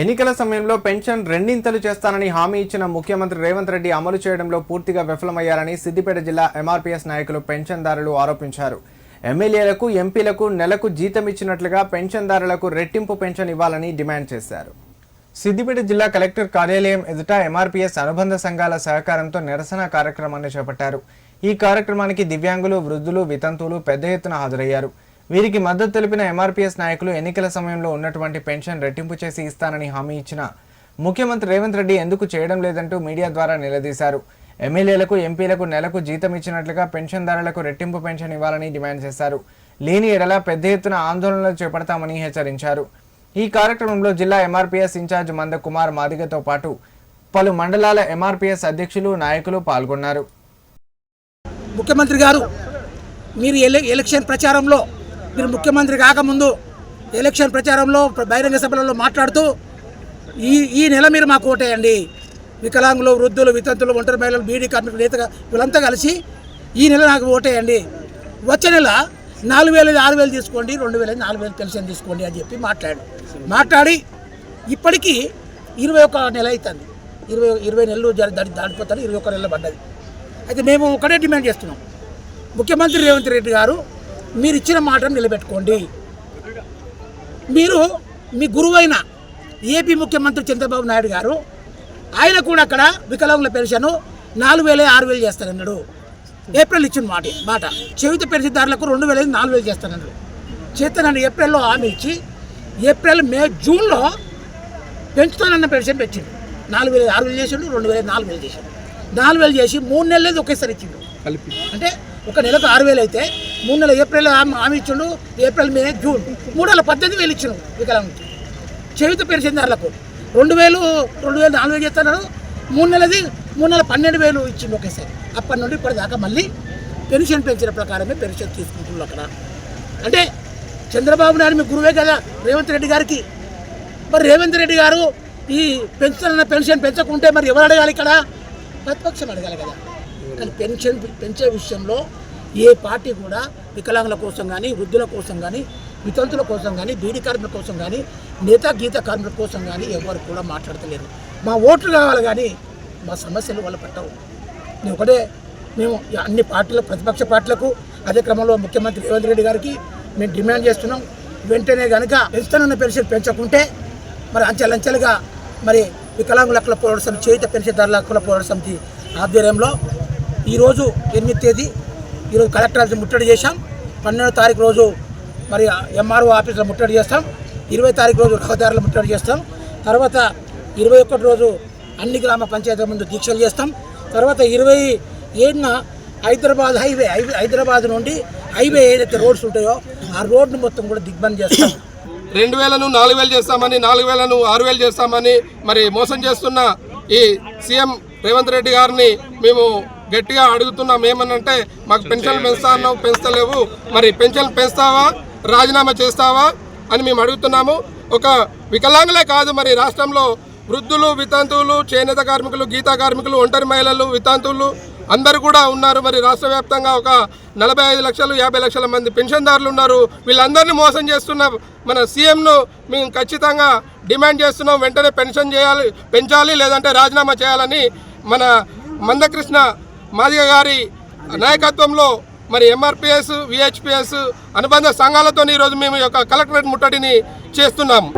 ఎన్నికల సమయంలో పెన్షన్ రెండింతలు చేస్తానని హామీ ఇచ్చిన ముఖ్యమంత్రి రేవంత్ రెడ్డి అమలు చేయడంలో పూర్తిగా విఫలమయ్యారని సిద్దిపేట జిల్లా ఎంఆర్పీఎస్ నాయకులు పెన్షన్దారులు ఆరోపించారు. ఎమ్మెల్యేలకు ఎంపీలకు నెలకు జీతం ఇచ్చినట్లుగా పెన్షన్దారులకు రెట్టింపు పెన్షన్ ఇవ్వాలని డిమాండ్ చేశారు. సిద్దిపేట జిల్లా కలెక్టర్ కార్యాలయం ఎదుట ఎంఆర్పీఎస్ అనుబంధ సంఘాల సహకారంతో నిరసన కార్యక్రమాన్ని చేపట్టారు. ఈ కార్యక్రమానికి దివ్యాంగులు వృద్ధులు వితంతువులు పెద్ద ఎత్తున హాజరయ్యారు. వీరికి మద్దతు తెలిపిన ఎంఆర్పీఎస్ నాయకులు ఎన్నికల సమయంలో ఉన్నటువంటి పెన్షన్ రెట్టింపు చేసి ఇస్తానని హామీ ఇచ్చిన ముఖ్యమంత్రి రేవంత్ రెడ్డి ఎందుకు చేయడం లేదంటూ మీడియా ద్వారా నిలదీశారు. ఎమ్మెల్యేలకు ఎంపీలకు నెలకు జీతం ఇచ్చినట్లుగా పెన్షన్దారులకు రెట్టింపు పెన్షన్ ఇవ్వాలని డిమాండ్ చేశారు. లేని ఎడల పెద్ద ఎత్తున ఆందోళనలు చేపడతామని హెచ్చరించారు. ఈ కార్యక్రమంలో జిల్లా ఎంఆర్పీఎస్ ఇన్ఛార్జ్ మంద కుమార్ మాదిగతో పాటు పలు మండలాల ఎంఆర్పీఎస్ అధ్యక్షులు నాయకులు పాల్గొన్నారు. ముఖ్యమంత్రి గారు మీరు ఎలక్షన్ ప్రచారంలో మీరు ముఖ్యమంత్రి కాకముందు ఎలక్షన్ ప్రచారంలో బహిరంగ సభలలో మాట్లాడుతూ ఈ ఈ నెల మీరు మాకు ఓటేయండి. వికలాంగులు వృద్ధులు వితంతులు ఒంటరి మహిళలు బీడీ కార్మికులు నేతగా వీళ్ళంతా కలిసి ఈ నెల నాకు ఓటేయండి. వచ్చే నెల నాలుగు వేలు ఆరు వేలు తీసుకోండి రెండు వేలు నాలుగు వేలు పెన్షన్ తీసుకోండి అని చెప్పి మాట్లాడు. మాట్లాడి ఇప్పటికీ ఇరవై ఒక్క నెల అవుతుంది ఇరవై ఇరవై నెలలు దాడి దాటిపోతారు ఇరవై ఒక్క నెలలు పడ్డది. అయితే మేము ఒకటే డిమాండ్ చేస్తున్నాం. ముఖ్యమంత్రి రేవంత్ రెడ్డి గారు మీరు ఇచ్చిన మాటను నిలబెట్టుకోండి. మీరు మీ గురువైన ఏపీ ముఖ్యమంత్రి చంద్రబాబు నాయుడు గారు ఆయన కూడా అక్కడ వికలాంగుల పెన్షన్ నాలుగు వేలు ఆరు వేలు చేస్తానన్నాడు. ఏప్రిల్ ఇచ్చిన మాట మాట. చెవిత పెన్షన్దారులకు రెండు వేలు నాలుగు వేలు చేస్తానన్నాడు. చేస్తానని ఏప్రిల్లో హామీ ఇచ్చి ఏప్రిల్ మే జూన్లో పెంచుతానన్న పెన్షన్ పెట్టిండు. నాలుగు వేలు ఆరు వేలు చేసిండు రెండు వేలు నాలుగు వేలు చేసిండు. నాలుగు వేలు చేసి మూడు నెలలు ఒకేసారి ఇచ్చిండు. కలిపి. అంటే ఒక నెలకు ఆరు వేలు అయితే మూడు నెలలు ఏప్రిల్ హామీ ఇచ్చిండు ఏప్రిల్ మే జూన్. మూడు నెలల పద్దెనిమిది వేలు ఇచ్చిండు చెవితో పేరు పెన్షన్దారులకు రెండు వేలు రెండు వేలు నాలుగు వేలు చేస్తున్నారు మూడు నెలది మూడు నెలల పన్నెండు వేలు ఇచ్చిండు ఒకేసారి. అప్పటి నుండి ఇప్పటిదాకా మళ్ళీ పెన్షన్ పెంచిన ప్రకారమే పెన్షన్ తీసుకుంటున్నారు అక్కడ. అంటే చంద్రబాబు నాయుడు మీ గురువే కదా రేవంత్ రెడ్డి గారికి. మరి రేవంత్ రెడ్డి గారు ఈ పెన్షన్ పెన్షన్ పెంచకుంటే మరి ఎవరు అడగాలి ఇక్కడ? ప్రతిపక్షం అడగాలి కదా. కానీ పెన్షన్ పెంచే విషయంలో ఏ పార్టీ కూడా వికలాంగుల కోసం కానీ వృద్ధుల కోసం కానీ వితంతుల కోసం కానీ బీడీ కార్మికుల కోసం కానీ నేత గీత కార్మికుల కోసం కానీ ఎవరు కూడా మాట్లాడతలేరు. మా ఓట్లు కావాలి కానీ మా సమస్యలు వాళ్ళు పట్టవు. నేను ఒకటే మేము అన్ని పార్టీల ప్రతిపక్ష పార్టీలకు అదే క్రమంలో ముఖ్యమంత్రి రేవంత్ రెడ్డి గారికి మేము డిమాండ్ చేస్తున్నాం. వెంటనే కనుక పెన్షన్ పెన్షన్ పెంచకుంటే మరి అంచెలంచెలుగా మరి వికలాంగుల హక్కుల పోరాట సమితి చేయుత ధరల హక్కుల పోరాట సమితి ఆధ్వర్యంలో ఈరోజు ఎనిమిది తేదీ ఈరోజు కలెక్టర్ ఆఫీస్ ముట్టడి చేశాం. పన్నెండో తారీఖు రోజు మరి ఎంఆర్ఓ ఆఫీసులో ముట్టడి చేస్తాం. ఇరవై తారీఖు రోజు రహదారులు ముట్టడి చేస్తాం. తర్వాత ఇరవై ఒకటి రోజు అన్ని గ్రామ పంచాయతీల ముందు దీక్షలు చేస్తాం. తర్వాత ఇరవై ఏడున హైదరాబాద్ హైవే హైవే హైదరాబాద్ నుండి హైవే ఏదైతే రోడ్స్ ఉంటాయో ఆ రోడ్ను మొత్తం కూడా దిగ్బంద్ చేస్తాం. రెండు వేలను నాలుగు వేలు చేస్తామని నాలుగు వేలను ఆరు వేలు చేస్తామని మరి మోసం చేస్తున్న ఈ సీఎం రేవంత్ రెడ్డి గారిని మేము గట్టిగా అడుగుతున్నాం ఏమనంటే మాకు పెన్షన్లు పెంచుతా అన్నావు పెంచలేవు మరి పెన్షన్లు పెంచుతావా? రాజీనామా చేస్తావా? అని మేము అడుగుతున్నాము. ఒక వికలాంగులే కాదు మరి రాష్ట్రంలో వృద్ధులు వితంతువులు చేనేత కార్మికులు గీతా కార్మికులు ఒంటరి మహిళలు వితంతువులు అందరూ కూడా ఉన్నారు. మరి రాష్ట్ర వ్యాప్తంగా ఒక నలభై ఐదు లక్షలు యాభై లక్షల మంది పెన్షన్దారులు ఉన్నారు. వీళ్ళందరినీ మోసం చేస్తున్న మన సీఎంను మేము ఖచ్చితంగా డిమాండ్ చేస్తున్నాం. వెంటనే పెన్షన్ చేయాలి పెంచాలి లేదంటే రాజీనామా చేయాలని మన మందకృష్ణ మాదిగ గారి నాయకత్వంలో మరి ఎంఆర్పిఎస్ విహెచ్పిఎస్ అనుబంధ సంఘాలతో ఈరోజు మేము యొక్క కలెక్టరేట్ ముట్టడిని చేస్తున్నాము.